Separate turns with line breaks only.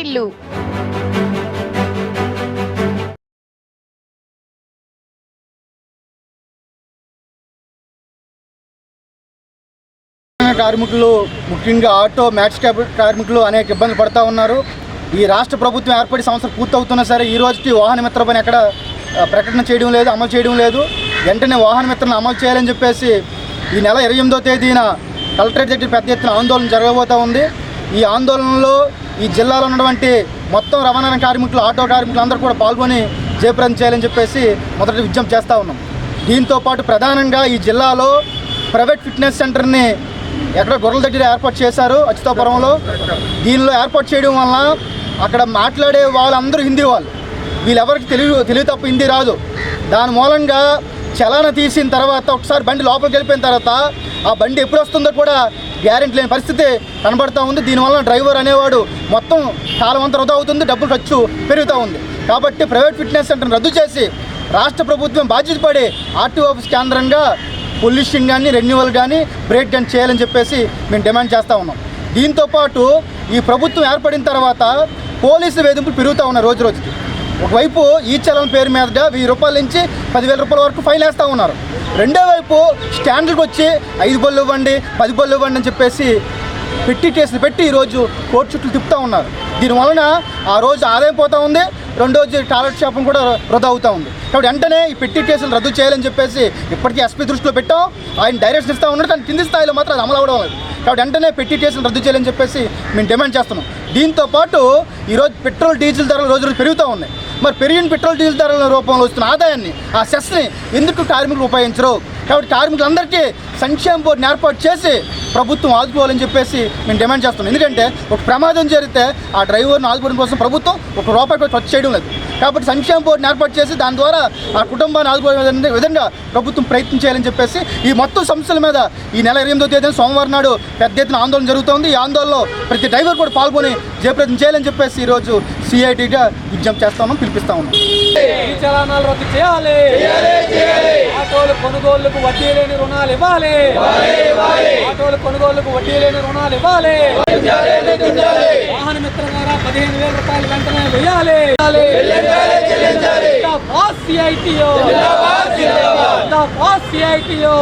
వాటిల్లు
కార్మికులు ముఖ్యంగా auto max cab కార్మికులు అనేక ఇబ్బందులు పడుతూ ఉన్నారు. ఈ రాష్ట్ర ప్రభుత్వం ఏర్పడి సంవత్సరం పూర్తవుతున్నా సరే ఈ రోజుకి వాహన మిత్ర పని ఎక్కడ ప్రకటన చేయడం లేదు అమలు చేయడం లేదు. వెంటనే వాహన మిత్రను అమలు చేయాలని చెప్పేసి ఈ నెల ఇరవై ఎనిమిదో తేదీన కలెక్టరేట్ దగ్గర పెద్ద ఎత్తున ఆందోళన జరగబోతూ ఉంది. ఈ ఆందోళనలో ఈ జిల్లాలో ఉన్నటువంటి మొత్తం రవాణా కార్మికులు ఆటో కార్మికులు అందరూ కూడా పాల్గొని జయప్రదం చేయాలని చెప్పేసి మొదటి విజ్ఞప్తి చేస్తూ ఉన్నాం. దీంతో పాటు ప్రధానంగా ఈ జిల్లాలో ప్రైవేట్ ఫిట్నెస్ సెంటర్ని ఎక్కడ గొర్రెల దగ్గర ఏర్పాటు చేశారు అచ్యుతాపురంలో. దీనిలో ఏర్పాటు చేయడం వలన అక్కడ మాట్లాడే వాళ్ళందరూ హిందీ వాళ్ళు. వీళ్ళెవరికి తెలివి తెలివి తప్ప హిందీ రాదు. దాని మూలంగా చలాన తీసిన తర్వాత ఒకసారి బండి లోపలికి వెళ్ళిపోయిన తర్వాత ఆ బండి ఎప్పుడు వస్తుందో కూడా గ్యారెంటీ లేని పరిస్థితి కనబడతా ఉంది. దీనివల్ల డ్రైవర్ అనేవాడు మొత్తం కాలం అంతా వృధా అవుతుంది డబ్బులు ఖర్చు పెరుగుతూ ఉంది. కాబట్టి ప్రైవేట్ ఫిట్నెస్ సెంటర్ని రద్దు చేసి రాష్ట్ర ప్రభుత్వం బాధ్యత పడి ఆర్టీఓ ఆఫీస్ కేంద్రంగా పొల్యూషన్ కానీ రెన్యువల్ కానీ బ్రేక్ కానీ చేయాలని చెప్పేసి మేము డిమాండ్ చేస్తూ ఉన్నాం. దీంతో పాటు ఈ ప్రభుత్వం ఏర్పడిన తర్వాత పోలీసు వేధింపులు పెరుగుతూ ఉన్నాయి రోజు రోజుకి. ఒకవైపు ఈ చలం పేరు మీద వెయ్యి రూపాయల నుంచి పదివేల రూపాయల వరకు ఫైన్ వేస్తూ ఉన్నారు. రెండో వైపు స్టాండ్లకు వచ్చి ఐదు బళ్ళు ఇవ్వండి పది బళ్ళు ఇవ్వండి అని చెప్పేసి పెట్టి కేసులు పెట్టి ఈరోజు కోర్టు చుట్టూ తిప్పుతూ ఉన్నారు. దీనివలన ఆ రోజు ఆదాయం పోతూ ఉంది రెండో రోజు కాలక్షేపం కూడా రద్దు అవుతూ ఉంది. కాబట్టి వెంటనే ఈ పెట్టి కేసులు రద్దు చేయాలని చెప్పేసి ఇప్పటికీ ఎస్పీ దృష్టిలో పెట్టాం. ఆయన డైరెక్షన్ ఇస్తూ ఉన్నాడు కానీ కింది స్థాయిలో మాత్రం అది అమలు అవ్వడం లేదు. కాబట్టి వెంటనే పెట్టి కేసులు రద్దు చేయాలని చెప్పేసి మేము డిమాండ్ చేస్తున్నాం. దీంతో పాటు ఈరోజు పెట్రోల్ డీజిల్ ధరలు రోజు రోజు పెరుగుతూ ఉన్నాయి. మరి పెరిగిన పెట్రోల్ డీజిల్ ధరల రూపంలో వస్తున్న ఆదాయాన్ని ఆ సెస్ని ఎందుకు కార్మికులు ఉపయోగించరు? కాబట్టి కార్మికులందరికీ సంక్షేమ బోర్డుని ఏర్పాటు చేసి ప్రభుత్వం ఆదుకోవాలని చెప్పేసి మేము డిమాండ్ చేస్తున్నాం. ఎందుకంటే ఒక ప్రమాదం జరిగితే ఆ డ్రైవర్ను ఆదుకోవడం కోసం ప్రభుత్వం ఒక రూపాయి ఖర్చు చేయడం లేదు. కాబట్టి సంక్షేమ బోర్డుని ఏర్పాటు చేసి దాని ద్వారా ఆ కుటుంబాన్ని ఆదుకోవడం విధంగా- విధంగా ప్రభుత్వం ప్రయత్నం చేయాలని చెప్పేసి ఈ మొత్తం సమస్యల మీద ఈ నెల ఎనిమిదో తేదీన సోమవారం నాడు పెద్ద ఎత్తున ఆందోళన జరుగుతోంది. ఈ ఆందోళనలో ప్రతి డ్రైవర్ కూడా పాల్గొని జయప్రదం చేయాలని చెప్పేసి ఈరోజు సిఐటిగా విజ్ఞప్తి చేస్తా ఉన్నాం పిలిపిస్తా ఉన్నాం.
ఈ చలానాలు రద్దు చేయాలి. ఆటోలు కొనుగోళ్ళకు వడ్డీ లేని రుణాలు ఇవ్వాలి. ఆటోలు కొనుగోళ్ళకు వడ్డీ లేని రుణాలు ఇవ్వాలి. మిత్ర ద్వారా పదిహేను వేల రూపాయలు వెంటనే వేయాలి. సిఐటిఓ సిఐటిఓ